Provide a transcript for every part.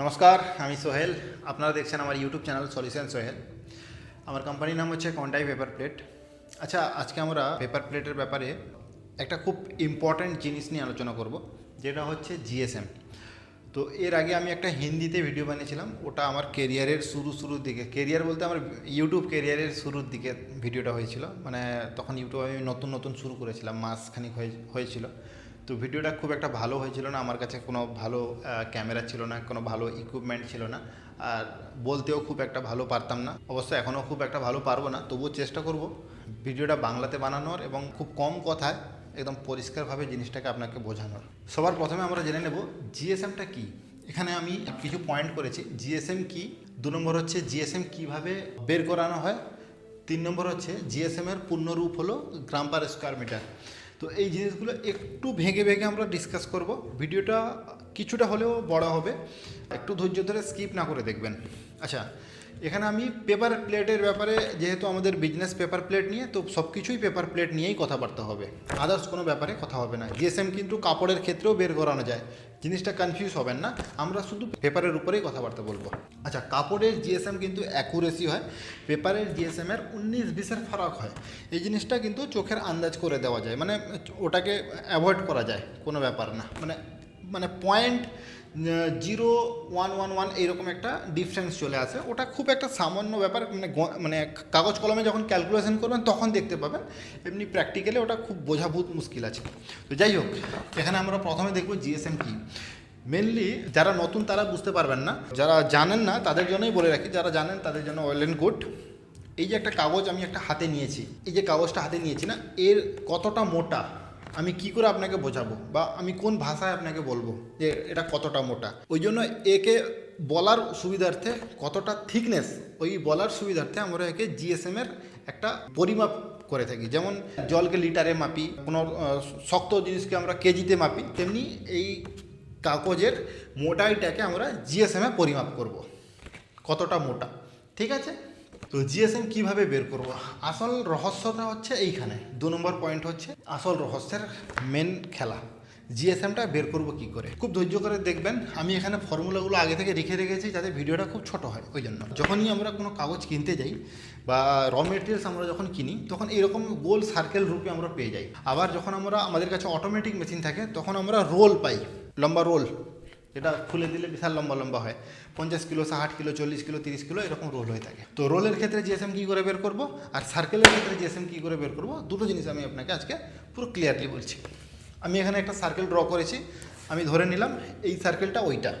নমস্কার, আমি সোহেল। আপনারা দেখছেন আমার ইউটিউব চ্যানেল সলিউশন সোহেল আমার কোম্পানির নাম হচ্ছে কন্টাই পেপার প্লেট আচ্ছা আজকে আমরা পেপার প্লেটের ব্যাপারে একটা খুব ইম্পর্ট্যান্ট জিনিস নিয়ে আলোচনা করব, যেটা হচ্ছে জিএসএম তো এর আগে আমি একটা হিন্দিতে ভিডিও বানিয়েছিলাম, ওটা আমার কেরিয়ারের শুরু, শুরুর দিকে। কেরিয়ার বলতে আমার ইউটিউব কেরিয়ারের শুরুর দিকে ভিডিওটা হয়েছিল। মানে তখন ইউটিউব আমি নতুন নতুন শুরু করেছিলাম, মাসখানিক হয়ে, হয়েছিল। তো ভিডিওটা খুব একটা ভালো হয়েছিল না, আমার কাছে কোনো ভালো ক্যামেরা ছিল না, কোনো ভালো ইকুইপমেন্ট ছিল না, আর বলতেও খুব একটা ভালো পারতাম না। অবশ্য এখনও খুব একটা ভালো পারব না, তবুও চেষ্টা করব। ভিডিওটা বাংলাতে বানানোর এবং খুব কম কথায় একদম পরিষ্কারভাবে জিনিসটাকে আপনাকে বোঝানোর। সবার প্রথমে আমরা জেনে নেব জিএসএমটা কি? এখানে আমি কিছু পয়েন্ট করেছি। জিএসএম কি? দু নম্বর হচ্ছে জিএসএম কীভাবে বের করানো হয়? তিন নম্বর হচ্ছে জিএসএম এর পূর্ণরূপ হলো গ্রাম পার স্কোয়ার মিটার তো এই জিনিসগুলো একটু ভেঙে ভেঙে আমরা ডিসকাস করব। ভিডিওটা কিছুটা হলেও বড় হবে। একটু ধৈর্য ধরে স্কিপ না করে দেখবেন। আচ্ছা এখানে আমি পেপার প্লেটের ব্যাপারে, যেহেতু আমাদের বিজনেস পেপার প্লেট নিয়ে, তো সব কিছুই পেপার প্লেট নিয়েই কথাবার্তা হবে। আদার্স কোনো ব্যাপারে কথা হবে না। জিএসএম কিন্তু কাপড়ের ক্ষেত্রেও বের করানো যায়। জিনিসটা কনফিউজ হবেন না। আমরা শুধু পেপারের উপরেই কথাবার্তা বলব। আচ্ছা কাপড়ের জিএসএম কিন্তু অ্যাকুরেসি হয়। পেপারের জিএসএম এর উনিশ বিশের ফারাক হয়। এই জিনিসটা কিন্তু চোখের আন্দাজ করে দেওয়া যায়। মানে ওটাকে অ্যাভয়েড করা যায়। কোনো ব্যাপার না। মানে মানে point zero one one one এইরকম একটা ডিফারেন্স চলে আসে। ওটা খুব একটা সামান্য ব্যাপার মানে মানে কাগজ কলমে যখন ক্যালকুলেশন করবেন তখন দেখতে পাবেন। এমনি প্র্যাকটিক্যালি ওটা খুব বোঝা বহুত মুশকিল আছে। তো যাই হোক, এখানে আমরা প্রথমে দেখব জিএসএম কি। মেনলি যারা নতুন তারা বুঝতে পারবেন না। যারা জানেন না, তাদের জন্যই বলে রাখি, যারা জানেন তাদের জন্য ওয়েল অ্যান্ড গুড এই যে একটা কাগজ আমি একটা হাতে নিয়েছি। এই যে কাগজটা হাতে নিয়েছি না, এর কতটা মোটা? আমি কি করে আপনাকে বোঝাবো? বা আমি কোন ভাষায় আপনাকে বলব যে এটা কতটা মোটা? ওই জন্য একে বলার সুবিধার্থে কতটা থিকনেস ওই বলার সুবিধার্থে আমরা একে জিএসএম এর একটা পরিমাপ করে থাকি। যেমন জলকে লিটারে মাপি, কোনো শক্ত জিনিসকে আমরা কেজিতে মাপি, তেমনি এই কাগজের মোটাইটাকে আমরা জিএসএমে পরিমাপ করব। কতটা মোটা? ঠিক আছে? তো জিএসএম কীভাবে বের করব? আসল রহস্যটা হচ্ছে এইখানে। দু নম্বর পয়েন্ট হচ্ছে আসল রহস্যের মেন খেলা। জিএসএমটা বের করব কি করে? খুব ধৈর্য করে দেখবেন, আমি এখানে ফর্মুলাগুলো আগে থেকে রেখে রেখেছি যাতে ভিডিওটা খুব ছোট হয়, ওই জন্য। যখনই আমরা কোনো কাগজ কিনতে যাই বা র মেটেরিয়ালস আমরা যখন কিনি, তখন এরকম গোল সার্কেল রূপে আমরা পেয়ে যাই। আবার যখন আমরা, আমাদের কাছে অটোমেটিক মেশিন থাকে, তখন আমরা রোল পাই, লম্বা রোল যেটা খুলে দিলে বিশাল লম্বা লম্বা হয়। পঞ্চাশ কিলো, ষাট কিলো, চল্লিশ কিলো, তিরিশ কিলো এরকম রোল হয়ে থাকে। তো রোলের ক্ষেত্রে জিএসএম কী করে বের করব? আর সার্কেলের ক্ষেত্রে জিএসএম কী করে বের করব? দুটো জিনিস আমি আপনাকে আজকে পুরো ক্লিয়ারলি বলছি। আমি এখানে একটা সার্কেল ড্র করেছি। আমি ধরে নিলাম এই সার্কেলটা ওইটা।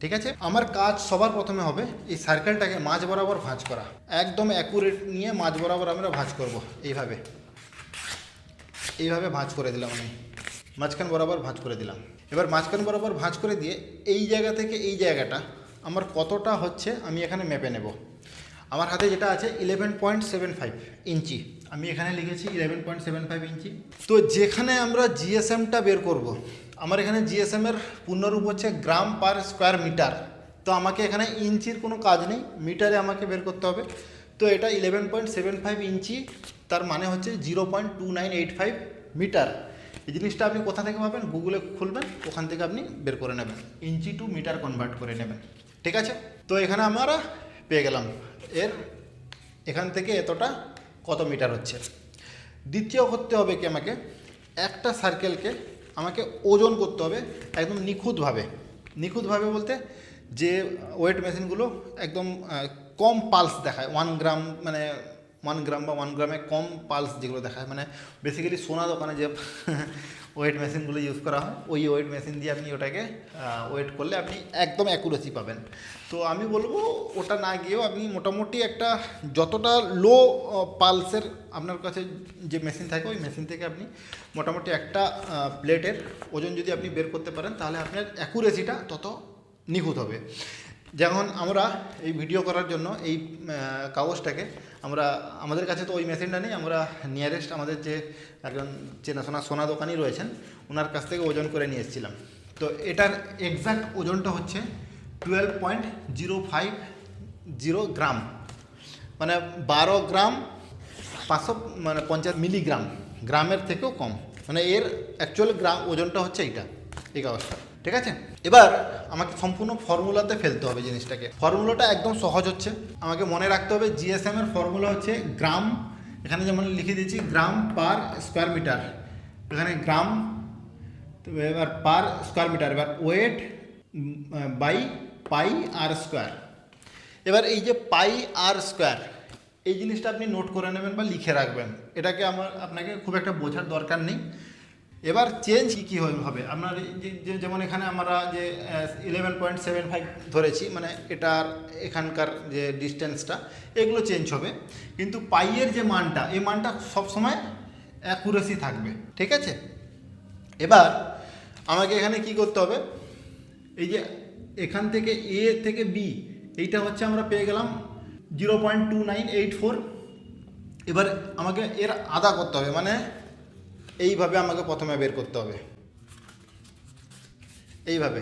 ঠিক আছে? আমার কাজ সবার প্রথমে হবে এই সার্কেলটাকে মাঝ বরাবর ভাঁজ করা। একদম অ্যাকুরেট নিয়ে মাঝ বরাবর আমরা ভাঁজ করব এইভাবে। এইভাবে ভাঁজ করে দিলাম আমি। মাঝখান বরাবর ভাঁজ করে দিলাম। এবার মাঝখান বরাবর ভাঁজ করে দিয়ে এই জায়গা থেকে এই জায়গাটা আমার কতটা হচ্ছে আমি এখানে মেপে নেব। আমার হাতে যেটা আছে eleven point seven five inch. আমি এখানে লিখেছি eleven point seven five inch. তো যেখানে আমরা জিএসএমটা বের করব। আমার এখানে জিএসএমের পূর্ণরূপ হচ্ছে গ্রাম পার স্কোয়ার মিটার। তো আমাকে এখানে ইঞ্চির কোনো কাজ নেই, মিটারে আমাকে বের করতে হবে। তো এটা eleven point seven five inch, তার মানে হচ্ছে zero point two nine eight five metre. এই জিনিসটা আপনি কোথা থেকে পাবেন? গুগলে খুলবেন, ওখান থেকে আপনি বের করে নেবেন। ইঞ্চি টু মিটার কনভার্ট করে নেবেন। ঠিক আছে? তো এখানে আমরা পেয়ে গেলাম। এর এখান থেকে এতটা কত মিটার হচ্ছে? দ্বিতীয় করতে হবে কি আমাকে? একটা সার্কেলকে আমাকে ওজন করতে হবে একদম নিখুঁতভাবে। নিখুঁতভাবে বলতে যে ওয়েট মেশিনগুলো একদম কম পালস দেখায়। ওয়ান গ্রাম মানে ওয়ান গ্রাম বা ওয়ান গ্রামে কম পালস যেগুলো দেখা দেখায় মানে বেসিক্যালি সোনা দোকানে যে ওয়েট মেশিনগুলো ইউজ করা হয়, ওই ওয়েট মেশিন দিয়ে আপনি ওটাকে ওয়েট করলে আপনি একদম অ্যাকুরেসি পাবেন। তো আমি বলব, ওটা না গিয়েও আপনি মোটামুটি একটা যতটা লো পালসের আপনার কাছে যে মেশিন থাকে, ওই মেশিন থেকে আপনি মোটামুটি একটা প্লেটের ওজন যদি আপনি বের করতে পারেন, তাহলে আপনার অ্যাকুরেসিটা তত নিখুঁত হবে। যেমন আমরা এই ভিডিও করার জন্য এই কাগজটাকে আমরা, আমাদের কাছে তো ওই মেশিনটা নেই, আমরা নিয়ারেস্ট আমাদের যে একজন চেনাশোনা সোনা দোকানি রয়েছেন ওনার কাছ থেকে ওজন করে নিয়ে এসেছিলাম। তো এটার এক্সাক্ট ওজনটা হচ্ছে twelve point zero five zero gram মানে বারো গ্রাম পাঁচশো মানে পঞ্চাশ মিলিগ্রাম গ্রামের থেকেও কম। মানে এর অ্যাকচুয়াল গ্রাম ওজনটা হচ্ছে এইটা, এই কাগজটা। ঠিক আছে? এবার আমাকে সম্পূর্ণ ফর্মুলাতে ফেলতে হবে জিনিসটাকে। ফর্মুলাটা একদম সহজ হচ্ছে। আমাকে মনে রাখতে হবে জিএসএম এর ফর্মুলা হচ্ছে গ্রাম। এখানে যেমন লিখে দিয়েছি, গ্রাম পার স্কোয়ার মিটার। এখানে গ্রাম, এবার পার স্কোয়ার মিটার, এবার weight by pi r square. এবার এই যে পাই আর স্কোয়ার, এই জিনিসটা আপনি নোট করে নেবেন বা লিখে রাখবেন। এটাকে আমার, আপনাকে খুব একটা বোঝার দরকার নেই। এবার চেঞ্জ কী কী হবে? আপনার যেমন এখানে আমরা যে ইলেভেন পয়েন্ট সেভেন ফাইভ ধরেছি মানে এটার এখানকার যে ডিস্টেন্সটা এগুলো চেঞ্জ হবে। কিন্তু পাইয়ের যে মানটা, এই মানটা সবসময় অ্যাকুরেসি থাকবে, ঠিক আছে? এবার আমাকে এখানে কি করতে হবে? এই যে এখান থেকে এ থেকে বি এইটা হচ্ছে আমরা পেয়ে গেলাম zero point two nine eight four এবার আমাকে এর আদা করতে হবে মানে এইভাবে আমাকে প্রথমে বের করতে হবে। এইভাবে।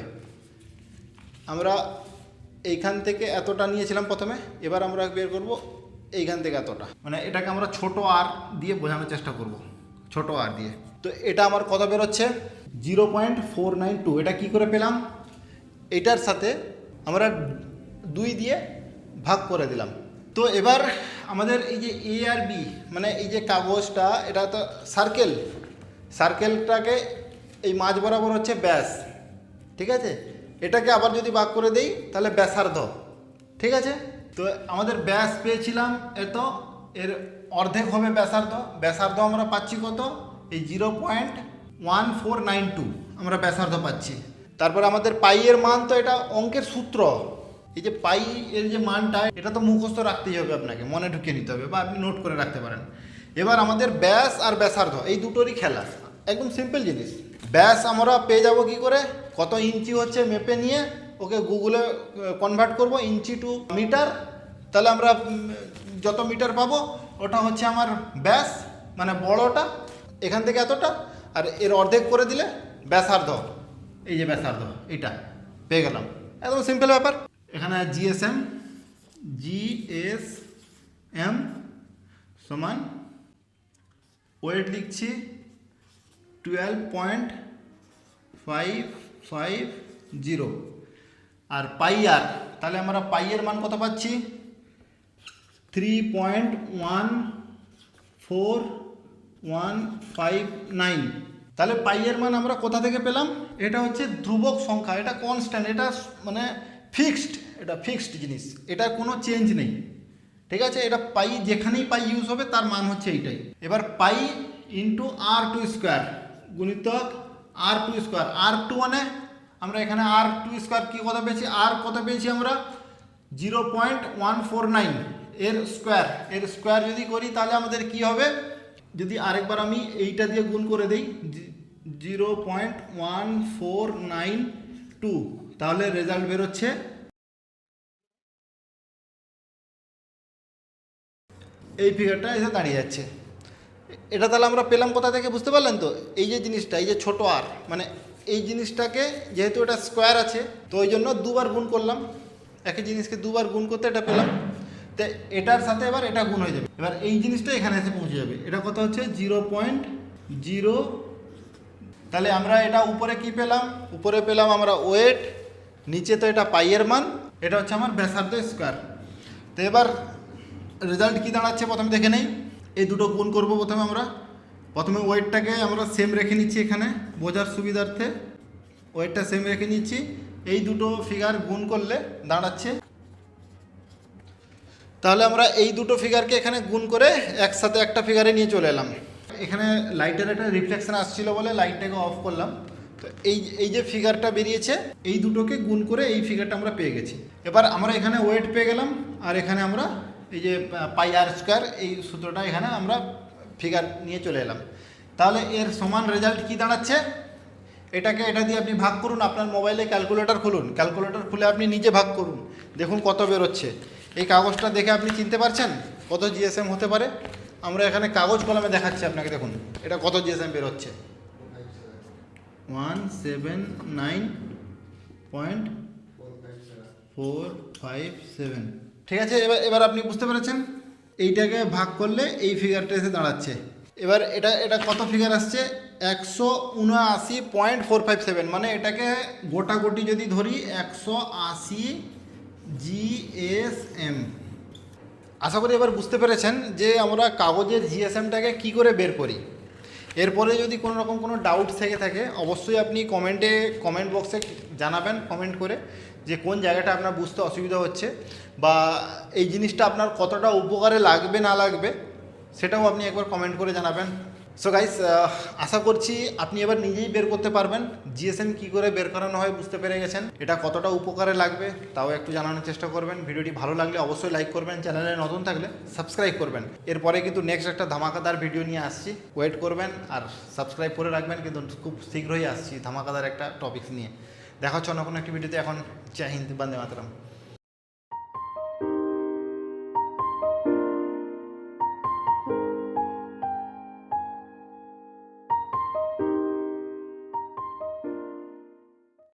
আমরা এইখান থেকে এতটা নিয়েছিলাম প্রথমে, এবার আমরা বের করব এইখান থেকে এতটা। মানে এটাকে আমরা ছোট আর দিয়ে বোঝানোর চেষ্টা করব। ছোট আর দিয়ে। তো এটা আমার কত বেরোচ্ছে? Zero point four nine two. এটা কী করে পেলাম? এটার সাথে আমরা দুই দিয়ে ভাগ করে দিলাম। তো এবার আমাদের এই যে এ আর বি মানে এই যে কাগজটা, এটা তো সার্কেল সার্কেলটাকে এই মাঝ বরাবর হচ্ছে ব্যাস, ঠিক আছে? এটাকে আবার যদি ভাগ করে দেই, তাহলে ব্যাসার্ধ, ঠিক আছে? তো আমাদের ব্যাস পেয়েছিলাম এত, এর অর্ধেক হবে ব্যাসার্ধ। ব্যাসার্ধ আমরা পাচ্ছি কত? এই zero point one four nine two আমরা ব্যাসার্ধ পাচ্ছি। তারপর আমাদের পাইয়ের মান তো এটা অঙ্কের সূত্র। এই যে পাই এর যে মানটা, এটা তো মুখস্থ রাখতেই হবে আপনাকে, মনে ঢুকিয়ে নিতে হবে বা আপনি নোট করে রাখতে পারেন। এবার আমাদের ব্যাস আর ব্যাসার্ধ, এই দুটোরই খেলা। একদম সিম্পল জিনিস। ব্যাস আমরা পেয়ে যাব কি করে? কত ইঞ্চি হচ্ছে মেপে নিয়ে ওকে গুগলে কনভার্ট করব ইঞ্চি টু মিটার তাহলে আমরা যত মিটার পাবো, ওটা হচ্ছে আমার ব্যাস মানে বড়টা, এখান থেকে এতটা, আর এর অর্ধেক করে দিলে ব্যাসার্ধ। এই যে ব্যাসার্ধ এটা পেয়ে গেলাম। একদম সিম্পল ব্যাপার। এখানে জিএসএম জিএস এম সমান ওয়েট লিখছি twelve point five five zero r পাইয়ার তাহলে আমরা পাইয়ের মান কত পাচ্ছি? Three point one four one five nine তাহলে পাইয়ের মান আমরা কোথা থেকে পেলাম? এটা হচ্ছে ধ্রুবক সংখ্যা, এটা কনস্ট্যান্ট এটা মানে ফিক্সড এটা ফিক্সড জিনিস। এটা কোনো চেঞ্জ নেই। ঠিক আছে? এটা পাই, যেখানেই পাই ইউজ হবে, তার মান হচ্ছে এইটাই। এবার pi into r two square গুণিতক r two square r two মানে আমরা এখানে আর টু স্কোয়ার কী কত পেয়েছি? আর কত পেয়েছি আমরা? Zero point one four nine এর স্কোয়ার এর স্কোয়ার যদি করি তাহলে আমাদের কি হবে? যদি আরেকবার আমি এইটা দিয়ে গুণ করে দিই zero point one four nine two তাহলে রেজাল্ট বেরোচ্ছে এই ফিগারটা এসে দাঁড়িয়ে যাচ্ছে। এটা তাহলে আমরা পেলাম কোথা থেকে? বুঝতে পারলেন তো? এই যে জিনিসটা, এই যে ছোট আর মানে এই জিনিসটাকে যেহেতু এটা স্কোয়ার আছে, তো ওই জন্য দুবার গুণ করলাম। একই জিনিসকে দুবার গুণ করতে এটা পেলাম। তো এটার সাথে এবার এটা গুণ হয়ে যাবে। এবার এই জিনিসটা এখানে এসে পৌঁছে যাবে। এটা কত হচ্ছে? জিরো পয়েন্ট জিরো তাহলে আমরা এটা উপরে কি পেলাম? উপরে পেলাম আমরা ওয়েট নিচে তো এটা পাইয়ের মান। এটা হচ্ছে আমার ব্যাসার্ধ স্কোয়ার তো এবার রেজাল্ট কী দাঁড়াচ্ছে? প্রথমে দেখে নেই। এই দুটো গুণ করব প্রথমে আমরা? প্রথমে ওয়েটটাকে আমরা সেম রেখে নিচ্ছি এখানে, বোঝার সুবিধার্থে। ওয়েটটা সেম রেখে নিচ্ছি। এই দুটো ফিগার গুণ করলে দাঁড়াচ্ছে। তাহলে আমরা এই দুটো ফিগারকে এখানে গুণ করে একসাথে একটা ফিগারে নিয়ে চলে এলাম। এখানে লাইটের একটা রিফ্লেকশন আসছিল বলে লাইটটাকে অফ করলাম। তো এই এই যে ফিগারটা বেরিয়েছে, এই দুটোকে গুণ করে এই ফিগারটা আমরা পেয়ে গেছি। এবার আমরা এখানে ওয়েট পেয়ে গেলাম, আর এখানে আমরা এই যে পাই আর স্কোয়ার, এই সূত্রটা এখানে আমরা ফিগার নিয়ে চলে এলাম। তাহলে এর সমান রেজাল্ট কি দাঁড়াচ্ছে? এটাকে, এটা দিয়ে আপনি ভাগ করুন, আপনার মোবাইলে ক্যালকুলেটর খুলুন। ক্যালকুলেটর খুলে আপনি নিজে ভাগ করুন। দেখুন কত বেরোচ্ছে। এই কাগজটা দেখে আপনি চিনতে পারছেন? কত জিএসএম হতে পারে? আমরা এখানে কাগজ কলমে দেখাচ্ছি আপনাকে, দেখুন। এটা কত জিএসএম বেরোচ্ছে? One seven nine point four five seven ঠিক আছে? এবার এবার আপনি বুঝতে পেরেছেন? এইটাকে ভাগ করলে এই ফিগারটা এসে দাঁড়াচ্ছে। এবার এটা এটা কত ফিগার আসছে? একশো উনআশি পয়েন্ট ফোর ফাইভ সেভেন মানে এটাকে গোটাগুটি যদি ধরি, একশো আশি জিএসএম আশা করি এবার বুঝতে পেরেছেন যে আমরা কাগজের জিএসএমটাকে কি করে বের করি। এরপরে যদি কোনো রকম কোনো ডাউট থেকে থাকে, অবশ্যই আপনি কমেন্টে কমেন্ট বক্সে জানাবেন কমেন্ট করে। যে কোন জায়গাটা আপনার বুঝতে অসুবিধা হচ্ছে বা এই জিনিসটা আপনার কতটা উপকারে লাগবে, না লাগবে, সেটাও আপনি একবার কমেন্ট করে জানাবেন। সো গাইস আশা করছি আপনি এবার নিজেই বের করতে পারবেন। জিএসএম কী করে বের করানো হয় বুঝতে পেরে গেছেন। এটা কতটা উপকারে লাগবে তাও একটু জানানোর চেষ্টা করবেন। ভিডিওটি ভালো লাগলে অবশ্যই লাইক করবেন। চ্যানেলে নতুন থাকলে সাবস্ক্রাইব করবেন। এরপরে কিন্তু নেক্সট একটা ধামাকাদার ভিডিও নিয়ে আসছি। ওয়েট করবেন আর সাবস্ক্রাইব করে রাখবেন। কিন্তু খুব শীঘ্রই আসছি ধামাকাদার একটা টপিক নিয়ে। দেখা হচ্ছে অন্য কোনো একটি ভিডিওতে এখন জয় বন্দে মাতরম।